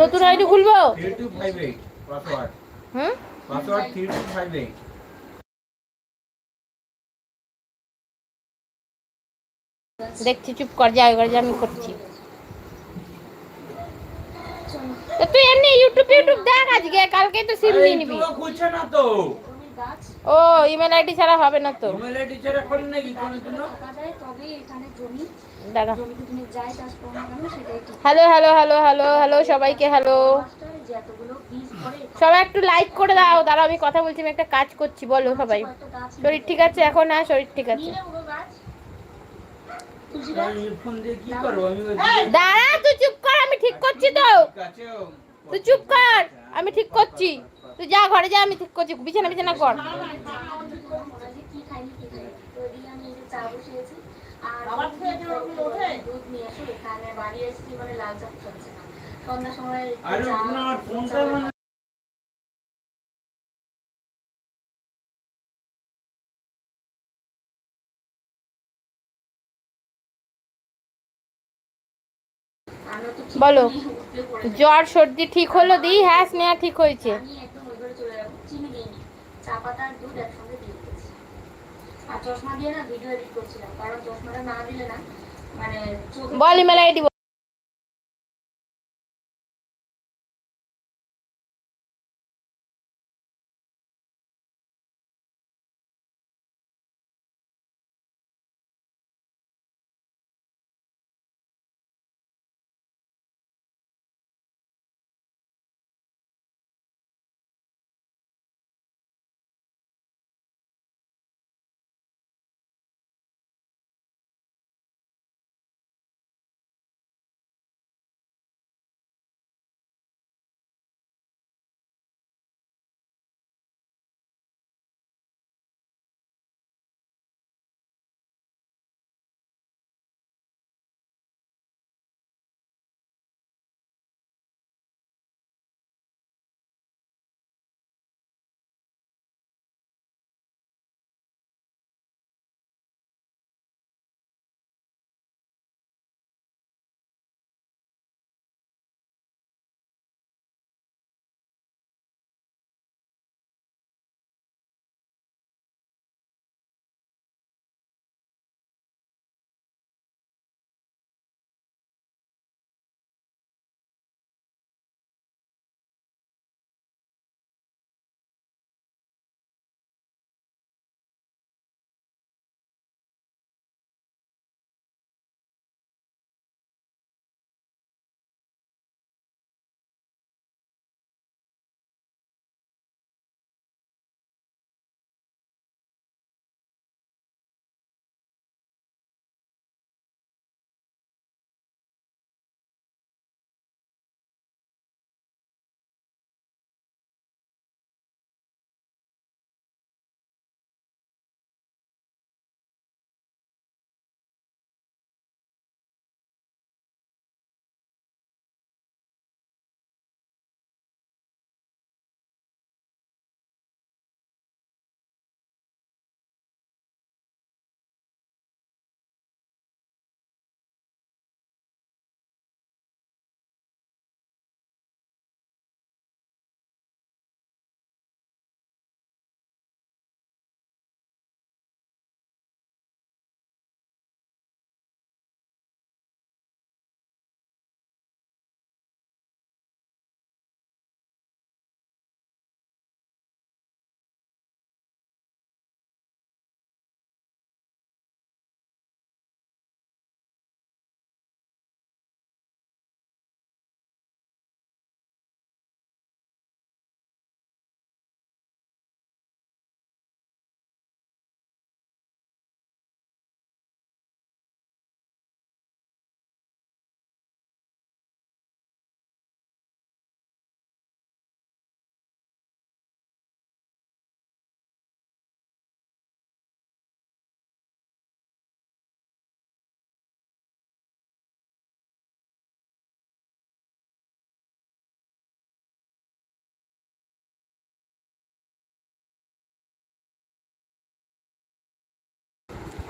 নতুন আইডি খুলবো? পাসওয়ার্ড হুম? Password three two five eight. দেখছি চুপ কর যা এবার যা আমি করছি। তো তুই এমনি ইউটিউব ইউটিউব দেখ আজকে কালকে তো সিম নিয়ে নিবি। খুলছে না তো। ও ইমেল আইডি ছাড়া হবে না তো। ইমেল আইডি ছাড়া করেন নাকি কোনো জন্য? টাকা তবে এখানে জমি? দাঁড়া তুমি যাই চাষ করো না সেটাই hello hello hello hello hello সবাইকে হ্যালো। সবাই একটু লাইক করে দাও। দাঁড়াও আমি কথা বলছি আমি একটা কাজ করছি বলো সবাই। শরীর ঠিক আছে? এখন হ্যাঁ শরীর ঠিক আছে। দাঁড়া তুই চুপ কর আমি ঠিক করছি তো। তুই চুপ কর আমি ঠিক করছি। তুই যা ঘরে যা, আমি ঠিক করছি। বিছানা বিছানা কর। বলো। জ্বর, সর্দি ঠিক হলো? দি হ্যাঁ স্নেহা ঠিক হয়েছে আমি একদম ওই ঘরে চলে যাব চিনি দিইনি চা পাতা আর দুধ একসঙ্গে দিয়ে দিয়েছি। আর চশমা দিয়ে না ভিডিও এডিট করছিলাম, কারণ চশমাটা না দিলে না মানে বল email ID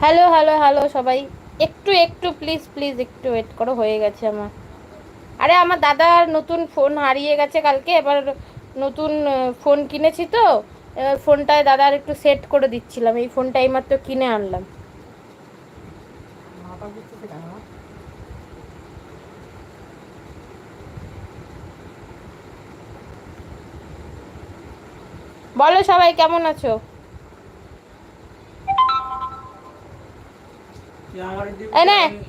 hello hello hello সবাই। একটু একটু প্লিজ প্লিজ একটু ওয়েট করো, হয়ে গেছে আমার। আরে, আমার দাদার নতুন ফোন হারিয়ে গেছে কালকে, এবার নতুন ফোন কিনেছি তো, এবার ফোনটায় দাদার একটু সেট করে দিচ্ছিলাম, এই ফোনটা এইমাত্র কিনে আনলাম। বলো সবাই, কেমন আছো?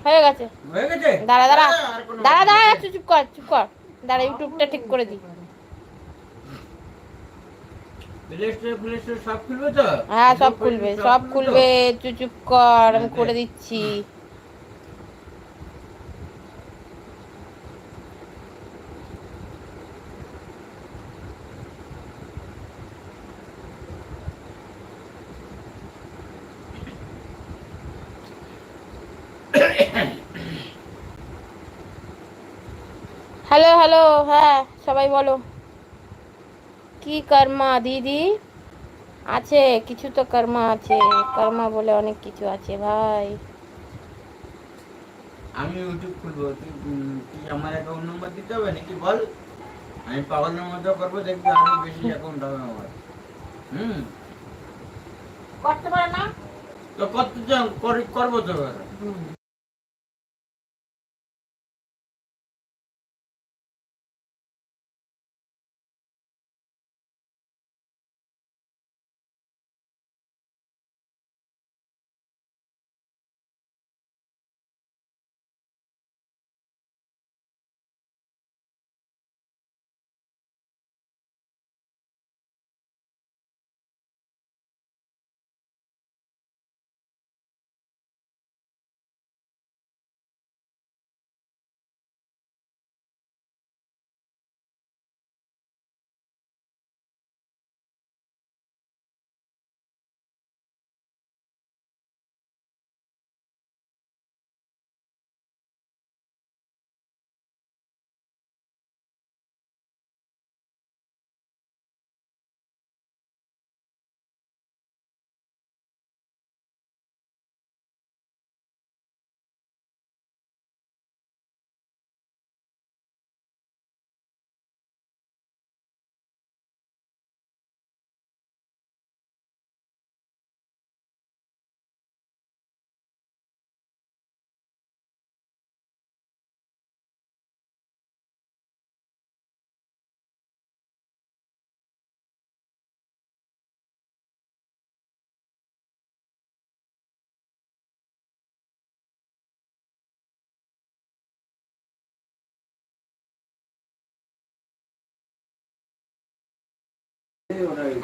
হয়ে গেছে। হয়ে গেছে? দাঁড়া দাঁড়া। দাঁড়া দাঁড়া নেই। একটু চুপ কর চুপ কর। দাঁড়া ইউটিউবটা ঠিক করে দিই। হ্যাঁ সব খুলবে সব খুলবে চুপ কর আমি করে দিচ্ছি। হ্যালো হ্যাঁ সবাই বলো। কি কর্মা দিদি? আছে কিছু তো কর্মা আছে। কর্মা বলে অনেক কিছু আছে ভাই। আমি ইউটিউব খুলবো। তুই আমার অ্যাকাউন্ট নাম্বার দিতে হবে নাকি বল? আমি পাগলের মতো করব দেখবি আরও বেশি অ্যাকাউন্ট হবে আমার। হুম? করতে পারে না? তো কত জন করি- করব তো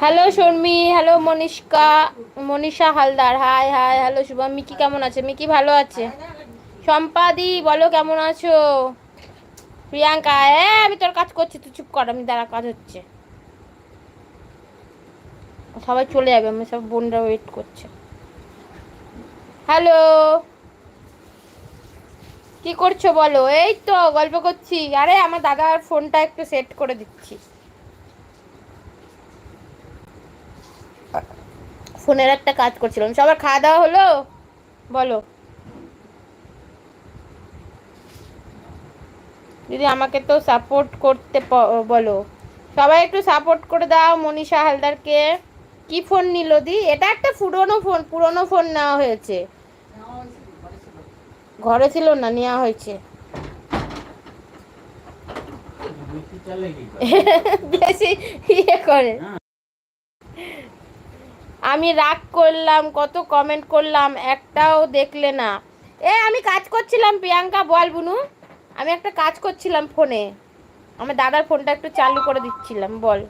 hello Sharmi hello মনীষকা Manisha Haldar hi hi hello Shubham Miki কেমন আছে? মিকি ভালো আছে? সম্পাদি বলো কেমন আছো? প্রিয়াঙ্কা হ্যাঁ আমি তোর কাজ করছি। তুই চুপ কর, আমি দাঁড়া, কাজ হচ্ছে। সবাই চলে যাবে, আমি সব বোনরা ওয়েট করছে। হ্যালো কি করছ বলো? এই তো, গল্প করছি। আরে, আমার দাদার ফোনটা একটু সেট করে দিচ্ছি। ফোনের একটা কাজ করছিলাম। সবার খাওয়া দাওয়া হলো? বলো। দিদি আমাকে তো সাপোর্ট করতে বলো। সবাই একটু সাপোর্ট করে দাও মনীষা হালদারকে। কি ফোন নিল দি? এটা একটা পুরনো ফোন পুরনো ফোন নেওয়া হয়েছে। ঘরে ছিল না নেওয়া হয়েছে। বেশি ইয়ে করে। আমি রাগ করলাম, কত কমেন্ট করলাম, একটাও দেখলে না। এ, আমি কাজ করছিলাম, প্রিয়াঙ্কা, বল বুনু। আমি একটা কাজ করছিলাম ফোনে। আমার দাদার ফোনটা একটু চালু করে দিচ্ছিলাম, বল।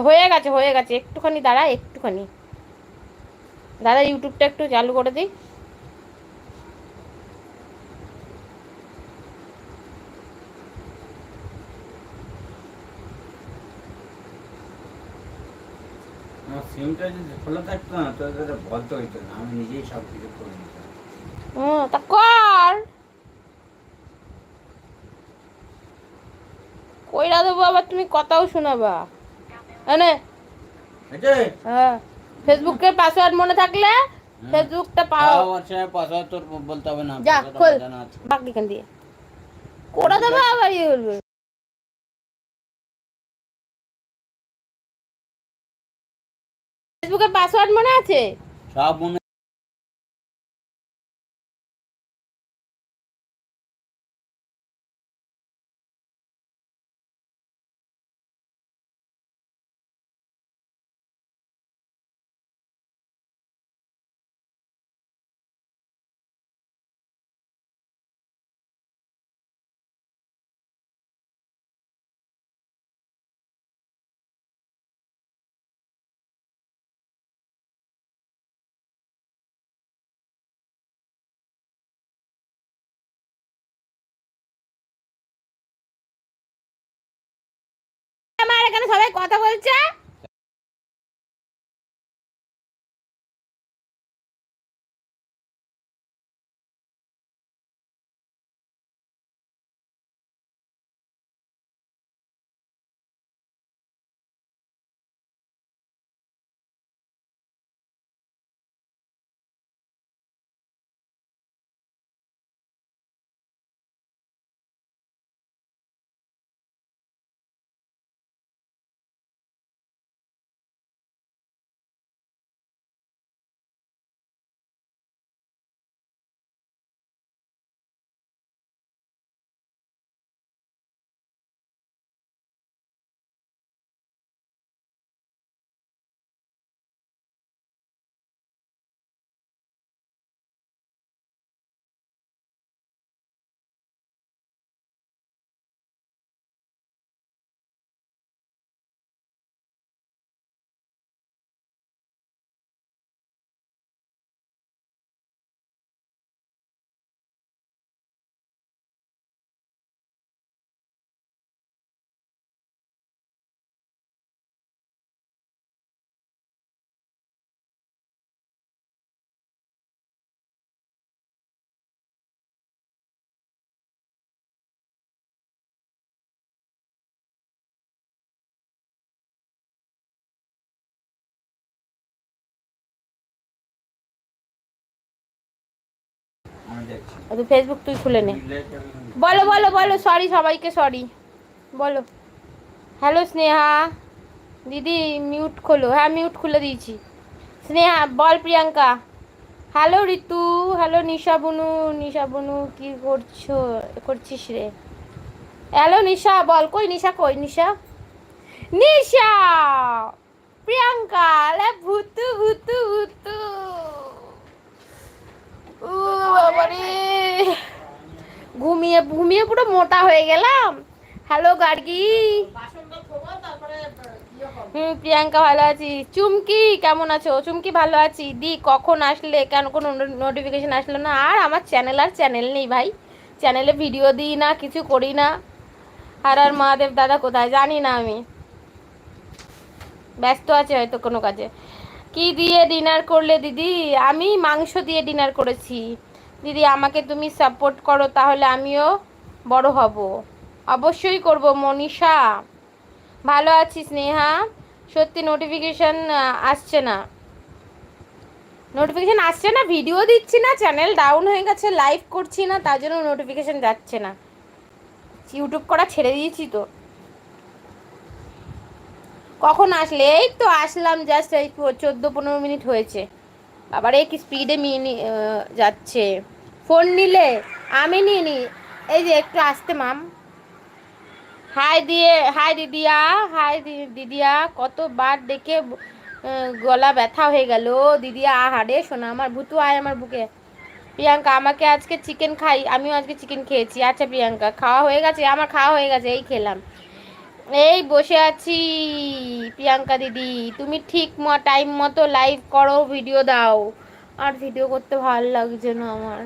হয়ে গেছে হয়ে গেছে, একটুখানি দাঁড়া, একটুখানি। দাদা ইউটিউবটা একটু চালু করে দিই। আমার সিমটা যদি খোলা থাকতো না তো এটা বলতে হইতো না। আমি নিজেই সব কিছু করে নিতাম। ও তা কর! কইরা দেবো আবার তুমি কথাও শোনাবা। হ্যাঁ ফেসবুকের পাসওয়ার্ড মনে থাকলে ফেসবুকটা পাও। আমার পাসওয়ার্ড তোর বলতে হবে না যা খোল। বাকি দিয়ে। দেবে আবার ইয়ে বলবে ফেসবুকের পাসওয়ার্ড মনে আছে? সব মনে এখানে সবাই কথা বলছে? তুই ফেসবুক তুই খুলে নে। বলো বলো বলো সরি সবাইকে সরি বলো। হ্যালো স্নেহা। দিদি মিউট খোলো। হ্যাঁ মিউট খুলে দিয়েছি। স্নেহা, বল, প্রিয়াঙ্কা। হ্যালো ঋতু। হ্যালো নিশা বুনু। নিশা বুনু, কি করছ? করছিস রে? হ্যালো নিশা, বল, কই? নিশা কই? নিশা? নিশা! প্রিয়াঙ্কা ভুতু ভুতু ভুতু। ও বাবারে। ঘুমিয়ে ঘুমিয়ে পুরো মোটা হয়ে গেলাম। হ্যালো গার্গি। হুম, প্রিয়াঙ্কা ভালো আছি। চুমকি, কেমন আছো? চুমকি ভালো আছি। দি, কখন আসলে? কেন কোনো নোটিফিকেশন আসলো না? আর আমার চ্যানেল আর চ্যানেল নেই ভাই। চ্যানেলে ভিডিও দিই না, কিছু করি না। আর আর মহাদেব দাদা কোথায়? জানি না আমি। ব্যস্ত আছে হয়তো কোনো কাজে। কি দিয়ে ডিনার করলে দিদি? আমি মাংস দিয়ে ডিনার করেছি। দিদি, আমাকে তুমি সাপোর্ট করো, তাহলে আমিও বড় হব। অবশ্যই করব, মনীষা। ভালো আছি স্নেহা সত্যি নোটিফিকেশন আসছে না। নোটিফিকেশান আসছে না ভিডিও দিচ্ছি না চ্যানেল ডাউন হয়ে গেছে লাইভ করছি না, তার জন্য নোটিফিকেশন যাচ্ছে না। ইউটিউব করা ছেড়ে দিয়েছি তো। কখন আসলে? এই তো আসলাম জাস্ট এই চোদ্দ পনেরো মিনিট হয়েছে। আবার এই কি স্পিডে নিয়ে নি- আহ, যাচ্ছে। ফোন নিলে? আমি নিয়ে নি। এই যে একটু আসতে মাম হাই দিয়ে হাই দিদিয়া হাই দিদিয়া কতবার আহ, গলা ব্যথা হয়ে গেল। দিদিয়া আহারে শোনা আমার ভুতু আয় আমার বুকে। প্রিয়াঙ্কা আমাকে আজকে চিকেন খাই আমিও আজকে চিকেন খেয়েছি। আচ্ছা প্রিয়াঙ্কা খাওয়া হয়ে গেছে? আমার খাওয়া হয়ে গেছে এই খেলাম। এই বসে আছি, প্রিয়াঙ্কা দিদি। তুমি ঠিক টাইম মতো লাইভ করো ভিডিও দাও। আর ভিডিও করতে ভালো লাগছে না আমার।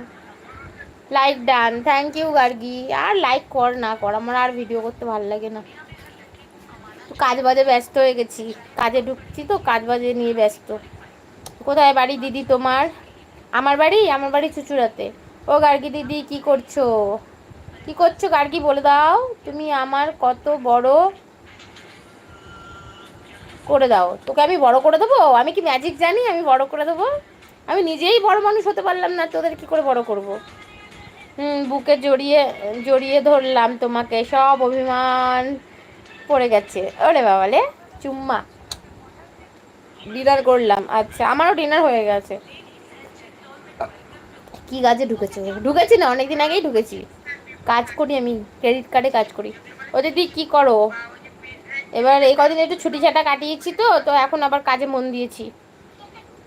Like done thank you Gargi. R like কর না, কর। আমার আর ভিডিও করতে ভালো লাগে না। কাজ বাজে ব্যস্ত হয়ে গেছি। কাজে ঢুকছি তো, কাজ বাজে নিয়ে ব্যস্ত। কোথায় বাড়ি দিদি তোমার? আমার বাড়ি? আমার বাড়ি চুচুড়াতে। ও গার্গি দিদি, কি করছ? কি করছ গার্গি, বলে দাও। তুমি আমার কত বড় করে দাও। তোকে আমি বড় করে দেবো? আমি কি ম্যাজিক জানি? আমি বড় করে দেবো? আমি নিজেই বড় মানুষ হতে পারলাম না, তোদের কি করে বড় করব? হুম, বুকে জড়িয়ে জড়িয়ে ধরলাম তোমাকে, সব অভিমান পড়ে গেছে। ওরে বাবালে, চুম্মা। ডিনার করলাম আচ্ছা আমারও ডিনার হয়ে গেছে। কি গাছে ঢুকেছে? ঢুকেছি না, অনেকদিন আগেই ঢুকেছি। কাজ করি আমি ক্রেডিট কার্ডে কাজ করি। ও দিদি, কি করো? এবার এই কদিন একটু ছুটি ছাটা কাটিয়েছি তো তো এখন আবার কাজে মন দিয়েছি।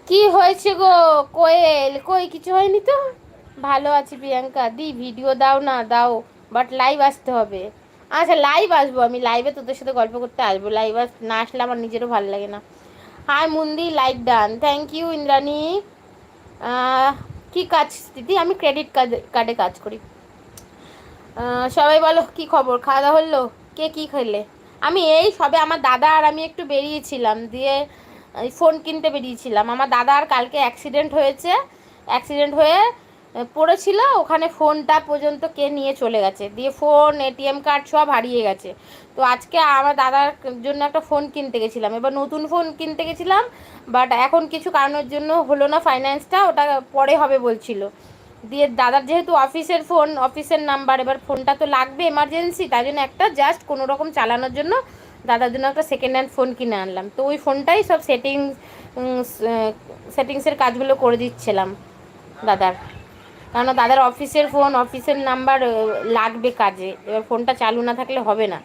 কি হয়েছে গো, কোয়েল? কই, কিছু হয়নি তো? ভালো আছি প্রিয়াঙ্কা। দি ভিডিও দাও না, দাও বাট লাইভ আসতে হবে। আচ্ছা লাইভ আসব। আমি লাইভে তোদের সাথে গল্প করতে আসব। লাইভ আস, না আসলে আমার নিজেরও ভালো লাগে না। Hi Mundi like done thank you Indrani. কি কাজ, দিদি? আমি ক্রেডিট কার্ড কাজ করি। সবাই বলো, কি খবর? খাওয়া দাওয়া হলো? কে কি খেলে? আমি এই সবে আমার দাদা আর আমি একটু বেরিয়েছিলাম, দিয়ে ফোন কিনতে বেরিয়েছিলাম। আমার দাদা আর কালকে অ্যাক্সিডেন্ট হয়েছে। অ্যাক্সিডেন্ট হয়ে পড়েছিল, ওখানে ফোনটা পর্যন্ত কে নিয়ে চলে গেছে। দিয়ে ফোন এটিএম কার্ড সব হারিয়ে গেছে। তো আজকে আমার দাদার জন্য একটা ফোন কিনতে গেছিলাম। এবার নতুন ফোন কিনতে গেছিলাম বাট এখন কিছু কারণের জন্য হলো না ফাইন্যান্সটা ওটা পরে হবে বলছিল। দিয়ে দাদার যেহেতু অফিসের ফোন, অফিসের নাম্বার, এবার ফোনটা তো লাগবে এমার্জেন্সি তাই জন্য একটা জাস্ট কোনো রকম চালানোর জন্য দাদার জন্য একটা সেকেন্ড হ্যান্ড ফোন কিনে আনলাম। তো ওই ফোনটাই সব সেটিংস সেটিংসের কাজগুলো করে দিচ্ছিলাম দাদার। কারণ দাদার অফিসের ফোন অফিসের নাম্বার লাগবে কাজে। এবার ফোনটা চালু না থাকলে হবে না।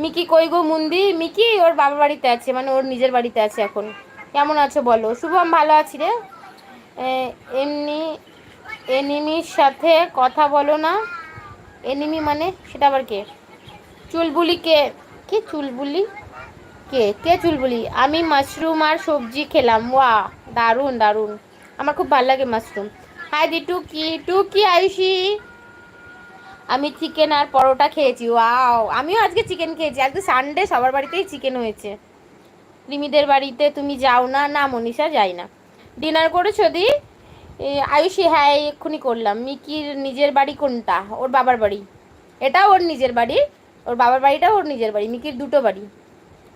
মিকি কই গো মুন্দি? মিকি ওর বাবার বাড়িতে আছে মানে ওর নিজের বাড়িতে আছে এখন। কেমন আছো বলো? শুভম ভালো আছি রে। এমনি এনিমির সাথে কথা বলো না। এনিমি মানে সেটা আবার কে? চুলবুলি কে? কে চুলবুলি? কে? কে চুলবুলি? আমি মাশরুম আর সবজি খেলাম। ওয়া, দারুণ দারুণ। আমার খুব ভালো লাগে মাশরুম। হাই দি টুকি টুকি আয়ুষি আমি চিকেন আর পরোটা খেয়েছি। ওয়াও, আমিও আজকে চিকেন খেয়েছি। আজকে সানডে, সবার বাড়িতেই চিকেন হয়েছে। রিমিদের বাড়িতে তুমি যাও না না মনীষা, যাই না। ডিনার করেছ দি? আয়ুষী হ্যাঁ এক্ষুনি করলাম। মিকির নিজের বাড়ি কোনটা? ওর বাবার বাড়ি। এটাও ওর নিজের বাড়ি। ওর বাবার বাড়িটাও ওর নিজের বাড়ি। মিকির দুটো বাড়ি।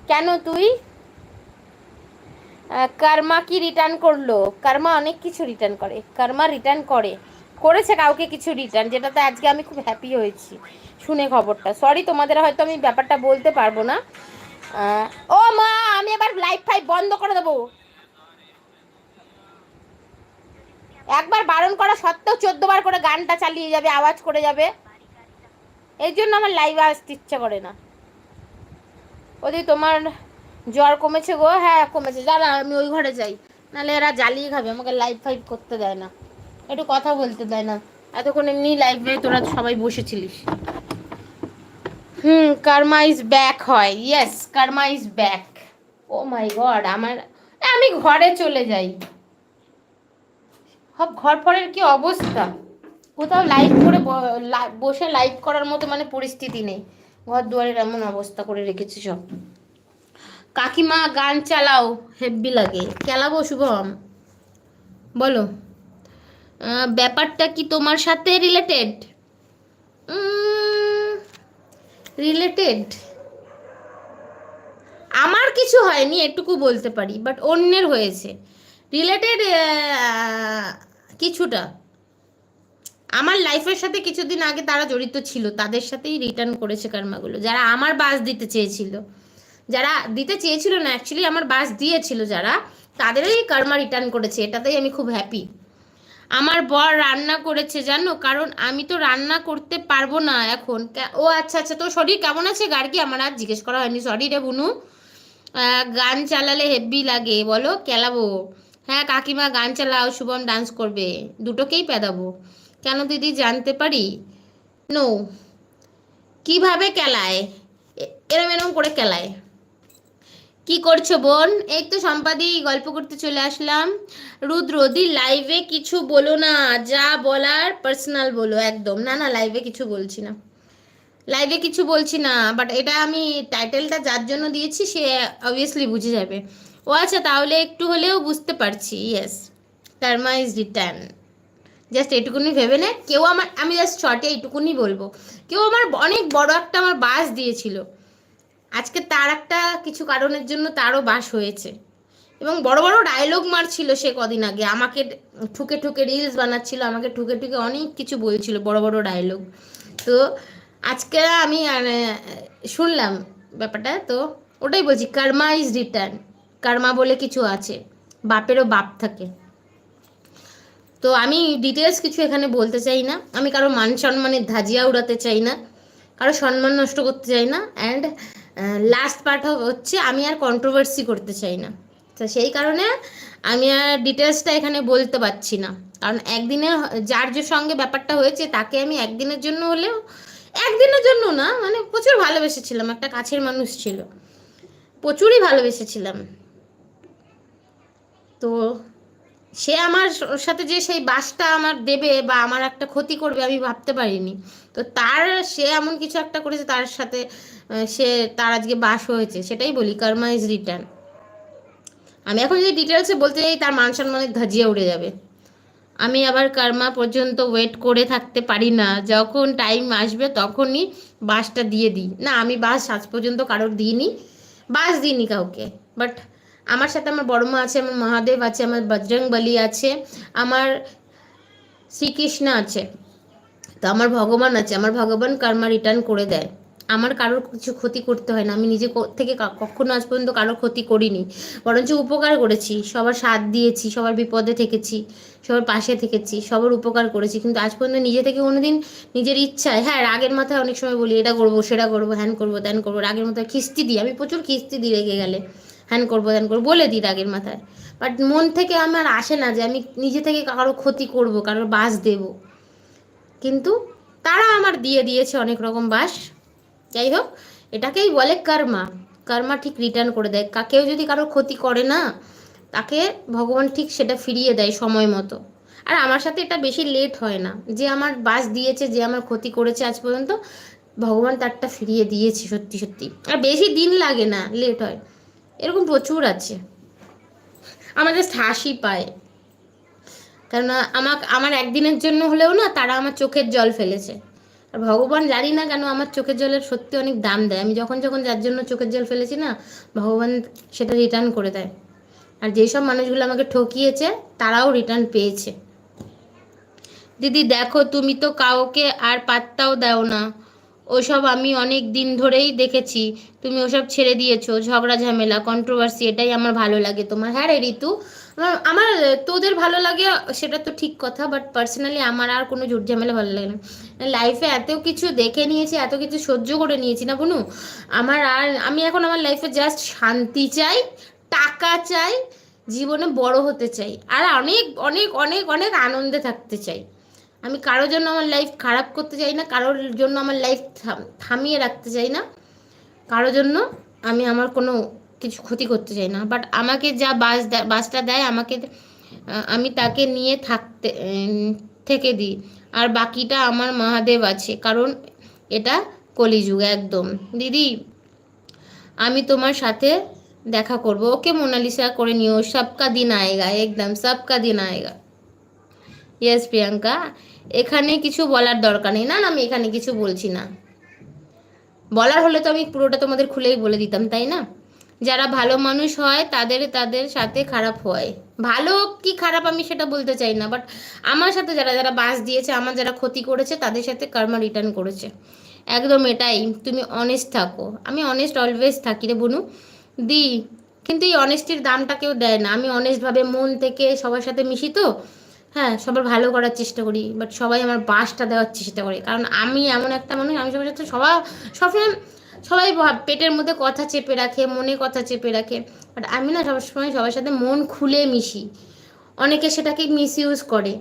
কেন তুই? কর্মা কি রিটার্ন করল? কর্মা অনেক কিছু রিটার্ন করে। কর্মা রিটার্ন করে। করেছে কাউকে কিছু রিটার্ন যেটাতে আজকে আমি খুব হ্যাপি হয়েছি। শুনে খবরটা। সরি তোমাদের হয়তো আমি ব্যাপারটা বলতে পারব না। ও মা, আমি এবার লাইফ ফাইভ বন্ধ করে দেবো। একবার বারণ করা সত্ত্বেও চোদ্দ বার করে গানটা চালিয়ে যাবে, আওয়াজ করে যাবে। এই জন্য আমার লাইভে আসতে ইচ্ছা করে না। ওদি, তোমার জ্বর কমেছে গো? হ্যাঁ কমেছে। জানা আমি ওই ঘরে যাই। নাহলে এরা জ্বালিয়ে খাবে, আমাকে লাইভ ফাইভ করতে দেয় না। একটু কথা বলতে দেয় না। এতক্ষণ এমনি লাইভে তোরা সবাই বসেছিলিস। হুম কার্মা ইজ ব্যাক হয়। Yes karma is back oh my god আমার আমি ঘরে চলে যাই। সব ঘর ফরের কি অবস্থা? কোথাও লাইভ করে বসে লাইভ করার মতো মানে পরিস্থিতি নেই। ঘর দুয়ারের এমন অবস্থা করে রেখেছি সব। কাকিমা, গান চালাও, হেব্বি লাগে। চালাবো শুভম। বলো ব্যাপারটা কি তোমার সাথে রিলেটেড রিলেটেড আমার কিছু হয়নি, এটুকু বলতে পারি বাট অন্যের হয়েছে। রিলেটেড কিছুটা। আমার লাইফের সাথে কিছুদিন আগে তারা জড়িত ছিল, তাদের সাথেই রিটার্ন করেছে কার্মাগুলো যারা আমার বাস দিতে চেয়েছিল, যারা দিতে চেয়েছিল না অ্যাকচুয়ালি আমার বাস দিয়েছিল যারা, তাদেরই কার্মা রিটার্ন করেছে, এটাতেই আমি খুব হ্যাপি আমার বর রান্না করেছে, জানো? কারণ আমি তো রান্না করতে পারব না এখন। ও আচ্ছা আচ্ছা তোর শরীর কেমন আছে? গার্গি, আমার আর জিজ্ঞেস করা হয়নি। সরি রে বুনু। গান চালালে হেভি লাগে, বলো, কেলাবো। হ্যাঁ কাকিমা গান চালাও, শুভম ডান্স করবে। দুটোকেই পেদাবো। কেন দিদি জানতে পারি? নো। কীভাবে কেলায়? এরম এরম করে কেলায়। কি করছ বোন? এই তো সম্পাদি, গল্প করতে চলে আসলাম। রুদ্র রুদ্রদি লাইভে কিছু বলো না। যা বলার পার্সোনাল বলো, একদম। না না লাইভে কিছু বলছি না। লাইভে কিছু বলছি না বাট এটা আমি টাইটেলটা যার জন্য দিয়েছি, সে অবভিয়াসলি বুঝে যাবে। ও আচ্ছা তাহলে একটু হলেও বুঝতে পারছি yes karma is return just এটুকুনি ভেবে নে। কেউ আমার আমি জাস্ট শর্টে এইটুকুনি বলব। কেউ আমার অনেক বড় একটা আমার বাস দিয়েছিল। আজকে তার একটা কিছু কারণের জন্য তারও বাস হয়েছে। এবং বড় বড় ডায়লগ মারছিল সে কদিন আগে। আমাকে ঠুকে ঠুকে রিলস বানাচ্ছিল আমাকে ঠুকে ঠুকে অনেক কিছু বলছিল বড় বড় ডায়লগ তো আজকে আমি আহ, শুনলাম ব্যাপারটা। তো ওটাই বলছি কর্মা ইজ রিটার্ন কর্মা বলে কিছু আছে। বাপেরও বাপ থাকে। তো আমি ডিটেলস কিছু এখানে বলতে চাই না। আমি কারও মান সম্মানের ধাজিয়া উড়াতে চাই না। কারও সম্মান নষ্ট করতে চাই না। অ্যান্ড লাস্ট পার্ট হচ্ছে আমি আর কন্ট্রোভার্সি করতে চাই না। তো সেই কারণে আমি আর ডিটেলসটা এখানে বলতে পারছি না। কারণ একদিনে যার যে সঙ্গে ব্যাপারটা হয়েছে, তাকে আমি একদিনের জন্য হলেও, একদিনের জন্য না মানে প্রচুর ভালোবেসেছিলাম। একটা কাছের মানুষ ছিল। প্রচুরই ভালোবেসেছিলাম। তো সে আমার সাথে যে সেই বাসটা আমার দেবে বা আমার একটা ক্ষতি করবে আমি ভাবতে পারিনি। তো তার, সে এমন কিছু একটা করেছে, তার সাথে সে, তার আজকে বাস হয়েছে, সেটাই বলি, কর্মা ইজ রিটার্ন আমি এখন যদি ডিটেলসে বলতে যাই, তার মান সম্মানের ধাজিয়ে উড়ে যাবে। আমি আবার কর্মা পর্যন্ত ওয়েট করে থাকতে পারি না। যখন টাইম আসবে, তখনই বাসটা দিয়ে দিই। না, আমি বাস আজ পর্যন্ত কারোর দিইনি, বাস দিইনি কাউকে। বাট আমার সাথে আমার বড় মা আছে, আমার মহাদেব আছে, আমার বজরং বলি আছে, আমার শ্রীকৃষ্ণ আছে। তো আমার ভগবান আছে, আমার ভগবান কর্মা রিটার্ন করে দেয়। আমার কারোর কিছু ক্ষতি করতে হয় না, আমি নিজে থেকে কখনো আজ পর্যন্ত কারোর ক্ষতি করিনি। বরঞ্চ উপকার করেছি, সবার সাথ দিয়েছি, সবার বিপদে থেকেছি, সবার পাশে থেকেছি, সবার উপকার করেছি। কিন্তু আজ পর্যন্ত নিজে থেকে কোনোদিন নিজের ইচ্ছায় হ্যাঁ রাগের মাথায় অনেক সময় বলি, এটা করব, সেটা করব হ্যান করব ত্যান করব। রাগের মাথায় খিস্তি দিই, আমি প্রচুর খিস্তি দিই রেগে গেলে। হ্যান করব, ত্যান করব, বলে দিই রাগের মাথায়। বাট মন থেকে আমার আসে না যে আমি নিজে থেকে কারও ক্ষতি করব, কারোর বাস দেব। কিন্তু তারা আমার দিয়ে দিয়েছে অনেক রকম বাস। যাই হোক, এটাকেই বলে কর্মা। কর্মা ঠিক রিটার্ন করে দেয়। কেউ যদি কারোর ক্ষতি করে না, তাকে ভগবান ঠিক সেটা ফিরিয়ে দেয় সময় মতো। আর আমার সাথে এটা বেশি লেট হয় না। যে আমার বাস দিয়েছে, যে আমার ক্ষতি করেছে আজ পর্যন্ত, ভগবান তারটা ফিরিয়ে দিয়েছে সত্যি সত্যি। আর বেশি দিন লাগে না লেট হয়। এরকম প্রচুর আছে। জাস্ট হাসি পায়। কেননা আমার আমার একদিনের জন্য হলেও না তারা আমার চোখের জল ফেলেছে। আর ভগবান জানি না কেন আমার চোখের জলের সত্যি অনেক দাম দেয়। আমি যখন যখন যার জন্য চোখের জল ফেলেছি না, ভগবান সেটা রিটার্ন করে দেয়। আর যেসব মানুষগুলো আমাকে ঠকিয়েছে, তারাও রিটার্ন পেয়েছে। দিদি দেখো, তুমি তো কাউকে আর পাত্তাও দাও না। ওসব আমি অনেক দিন ধরেই দেখেছি। তুমি ওসব ছেড়ে দিয়েছ, ঝগড়া, ঝামেলা কন্ট্রোভার্সি এটাই আমার ভালো লাগে তোমার। হ্যাঁ রে ঋতু আমার- আমার তোদের ভালো লাগে, সেটা তো ঠিক কথা বাট পার্সোনালি আমার আর কোনো ঝুট ঝামেলা ভালো লাগে না। লাইফে এত কিছু দেখে নিয়েছি, এত কিছু সহ্য করে নিয়েছি না বনু। আমার আর, আমি এখন আমার লাইফে জাস্ট শান্তি চাই, টাকা চাই, জীবনে বড় হতে চাই, আর অনেক অনেক অনেক অনেক আনন্দে থাকতে চাই। আমি কারোর জন্য আমার লাইফ খারাপ করতে চাই না, কারোর জন্য আমার লাইফ থামিয়ে রাখতে চাই না। কারোর জন্য আমি আমার কোনো কিছু ক্ষতি করতে চাই না। বাট আমাকে যা বাস বাসটা দেয়, আমাকে আমি তাকে নিয়ে থাকতে থেকে দিই। আর বাকিটা আমার মহাদেব আছে, কারণ এটা কলিযুগ একদম। দিদি, আমি তোমার সাথে দেখা করব। ওকে মোনালিসা করে নিও। সবকা দিন আয়েগা, একদম সবকা দিন আয়েগা। ইয়েস প্রিয়াঙ্কা এখানে কিছু বলার দরকার নেই। না না, আমি এখানে কিছু বলছি না। বলার হলে তো আমি পুরোটা তোমাদের খুলেই বলে দিতাম, তাই না? যারা ভালো মানুষ হয়, তাদের তাদের সাথে খারাপ হয়। ভালো কি খারাপ আমি সেটা বলতে চাই না বাট আমার সাথে যারা যারা বাস দিয়েছে, আমার যারা ক্ষতি করেছে, তাদের সাথে কর্মা রিটার্ন করেছে। একদম এটাই, তুমি অনেস্ট থাকো। আমি অনেস্ট অলওয়েজ থাকি রে বনু। দি কিন্তু এই অনেস্টির দামটা কেউ দেয় না। আমি অনেস্টভাবে মন থেকে সবার সাথে মিশি তো। হ্যাঁ সবার ভালো করার চেষ্টা করি বাট সবাই আমার বাঁশটা দেওয়ার চেষ্টা করে। কারণ আমি এমন একটা মানুষ, আমি সবার সাথে সবাই সবসময়, সবাই পেটের মধ্যে কথা চেপে রাখে, মনে কথা চেপে রাখে বাট আমি না সবসময় সবার সাথে মন খুলে মিশি। অনেকে সেটাকে মিস ইউজ করে।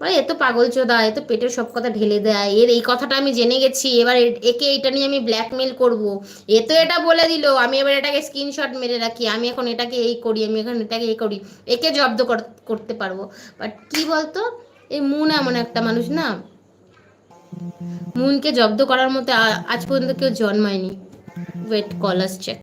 ভাই এত পাগল চোদা এত পেটের সব কথা ঢেলে দেয়। এর এই কথাটা আমি জেনে গেছি, এবার এ- একে এটা নিয়ে আমি ব্ল্যাকমেল করব। এ তো এটা বলে দিল, আমি এবার এটাকে স্ক্রিনশট মেরে রাখি, আমি এখন এটাকে এই করি, আমি এখন এটাকে এই করি, একে জব্দ কর- করতে পারব। বাট কি বলতো, এই মুন এমন একটা মানুষ না? মুনকে জব্দ করার মতো আজ পর্যন্ত কেউ জন্মায়নি। Wait callous check